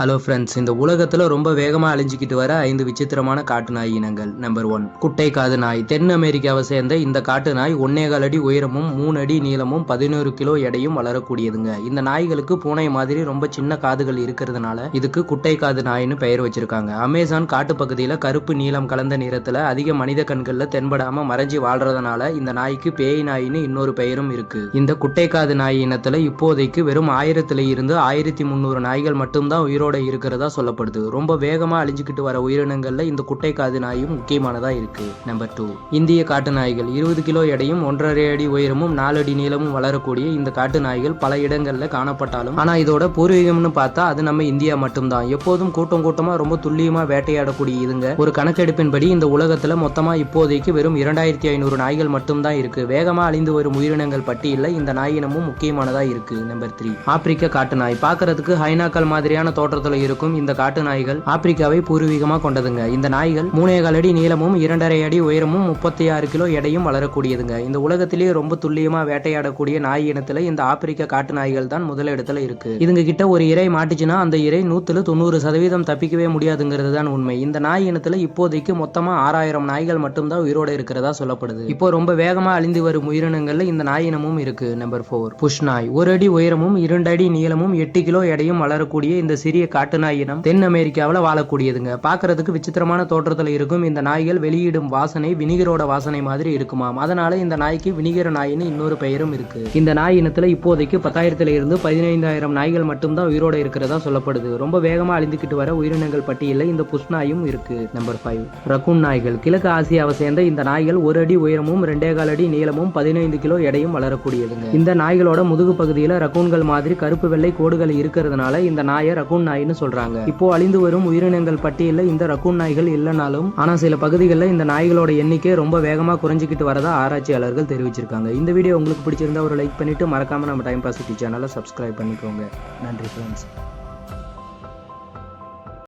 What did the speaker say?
Hello friends இந்த உலகத்தில் ரொம்ப வேகமாக அழிஞ்சிக்கிட்டு வர ஐந்து விசித்திரமான காட்டு நாய் இனங்கள். நம்பர் ஒன் குட்டை காது நாய். தென் அமெரிக்காவை சேர்ந்த இந்த காட்டு நாய் ஒன்னேகால் அடி உயரமும் மூணு அடி நீளமும் பதினோரு கிலோ எடையும் வளரக்கூடியதுங்க. இந்த நாய்களுக்கு பூனை மாதிரி ரொம்ப சின்ன காதுகள் இருக்கிறதுனால இதுக்கு குட்டை காது நாய்னு பெயர் வச்சிருக்காங்க. அமேசான் காட்டு பகுதியில் கருப்பு நீளம் கலந்த நிறத்தில் அதிக மனித கண்களில் தென்படாமல் மறைஞ்சி வாழ்றதுனால இந்த நாய்க்கு பேய் நாயின்னு இன்னொரு பெயரும் இருக்கு. இந்த குட்டை காது நாய் இனத்தில் இப்போதைக்கு வெறும் ஆயிரத்துல இருந்து ஆயிரத்தி முந்நூறு நாய்கள் மட்டும்தான் உயிரோட இருக்கிறதா சொல்லப்படுது. ரொம்ப வேகமா அழிஞ்சுக்கிட்டு வர உயிரினங்கள்ல இந்த குட்டை காது நாயும் முக்கியமானதா இருக்கு. நம்பர் டூ இந்திய காட்டு நாய்கள் இருபது கிலோ எடையும் ஒன்றரை அடி உயரமும் நாலு அடி நீளமும் வளரக்கூடிய இந்த காட்டு நாய்கள் பல இடங்கள்ல காணப்பட்டாலும் ஆனா இதோட பூர்வீகம்னு பார்த்தா அது நம்ம இந்தியா மட்டும்தான். எப்போதும் கூட்டம் கூட்டமா ரொம்ப துல்லியமா வேட்டையாடக்கூடிய இதுங்க. ஒரு கணக்கெடுப்பின்படி இந்த உலகத்துல மொத்தமா இப்போதைக்கு வெறும் இரண்டாயிரத்தி ஐநூறு நாய்கள் மட்டும்தான் இருக்கு. வேகமா அழிந்து வரும் உயிரினங்கள் பட்டியலில் இந்த நாயினமும் முக்கியமானதா இருக்கு. நம்பர் த்ரீ ஆப்பிரிக்க காட்டு நாய். பார்க்கறதுக்கு ஹைனாக்கள் மாதிரியான தோட்டம் தோற்றத்துல இருக்கும் இந்த காட்டு நாய்கள் ஆப்பிரிக்காவை பூர்வீகமா கொண்டதுங்க. இந்த நாய்கள் மூணே கால் அடி நீளமும் இரண்டரை அடி உயரமும் முப்பத்தி ஆறு கிலோ எடையும் வளரக்கூடியதுங்க. இந்த உலகத்திலேயே ரொம்ப துல்லியமா வேட்டையாடக்கூடிய நாய் இனத்துல இந்த ஆப்பிரிக்க காட்டு நாய்கள் தான் முதலிடத்துல இருக்கு. இதுங்க கிட்ட ஒரு இறை மாட்டுச்சுன்னா அந்த இறை நூத்துல தொண்ணூறு சதவீதம் தப்பிக்கவே முடியாதுங்கிறது தான் உண்மை. இந்த நாய் இனத்துல இப்போதைக்கு மொத்தமா ஆறாயிரம் நாய்கள் மட்டும்தான் உயிரோட இருக்கிறதா சொல்லப்படுது. இப்போ ரொம்ப வேகமா அழிந்து வரும் உயிரினங்கள்ல இந்த நாய் இனமும் இருக்கு. நம்பர் ஃபோர் புஷ் நாய். ஒரு அடி உயரமும் இரண்டு அடி நீளமும் எட்டு கிலோ எடையும் வளரக்கூடிய இந்த சிறிய காட்டு நாய் இனம். தென் அமெரிக்காவில் வாழக்கூடியதுங்க. பார்க்கறதுக்கு விசித்திரமான தோற்றத்தில் இருக்கும் இந்த நாய்கள் வெளியிடும் வாசனை வினிகரோட வாசனை மாதிரி இருக்குமாம். அதனால இந்த நாய்க்கு வினிகர நாயின்னு இன்னொரு பெயரும் இருக்கு. இந்த நாய் இனத்துல இப்போதைக்கு பத்தாயிரத்துல இருந்து பதினைந்தாயிரம் நாய்கள் மட்டும்தான் உயிரோட இருக்கிறதா சொல்லப்படுது. ரொம்ப வேகமா அழிந்துக்கிட்டு வர உயிரினங்கள் பட்டியலில் இந்த புஷ் நாயும் இருக்கு. நம்பர் ஃபைவ் ரகுன் நாய்கள். கிழக்கு ஆசியாவை சேர்ந்த இந்த நாய்கள் ஒரு அடி உயரமும் ரெண்டே கால் அடி நீளமும் பதினைந்து கிலோ எடையும் வளரக்கூடியதுங்க. இந்த நாய்களோட முதுகு பகுதியில் ரகூன்கள் மாதிரி கருப்பு வெள்ளை கோடுகள் இருக்கிறதுனால இந்த நாயை ரகூன் நாயின்னு சொல்றாங்க. இப்போ அழிந்து வரும் உயிரினங்கள் பட்டியலில் இந்த ரக்கூன் நாய்கள் இல்லைனாலும் ஆனா சில பகுதிகளில் இந்த நாய்களோட எண்ணிக்கை ரொம்ப வேகமா குறைஞ்சிக்கிட்டு வரதா ஆராய்ச்சியாளர்கள் தெரிவிச்சிருக்காங்க. இந்த வீடியோ உங்களுக்கு பிடிச்சிருந்தா ஒரு லைக் பண்ணிட்டு மறக்காம நம்ம டைம் பாசிட்டி சேனலை சப்ஸ்கிரைப் பண்ணிக்கோங்க. நன்றி ஃப்ரெண்ட்ஸ்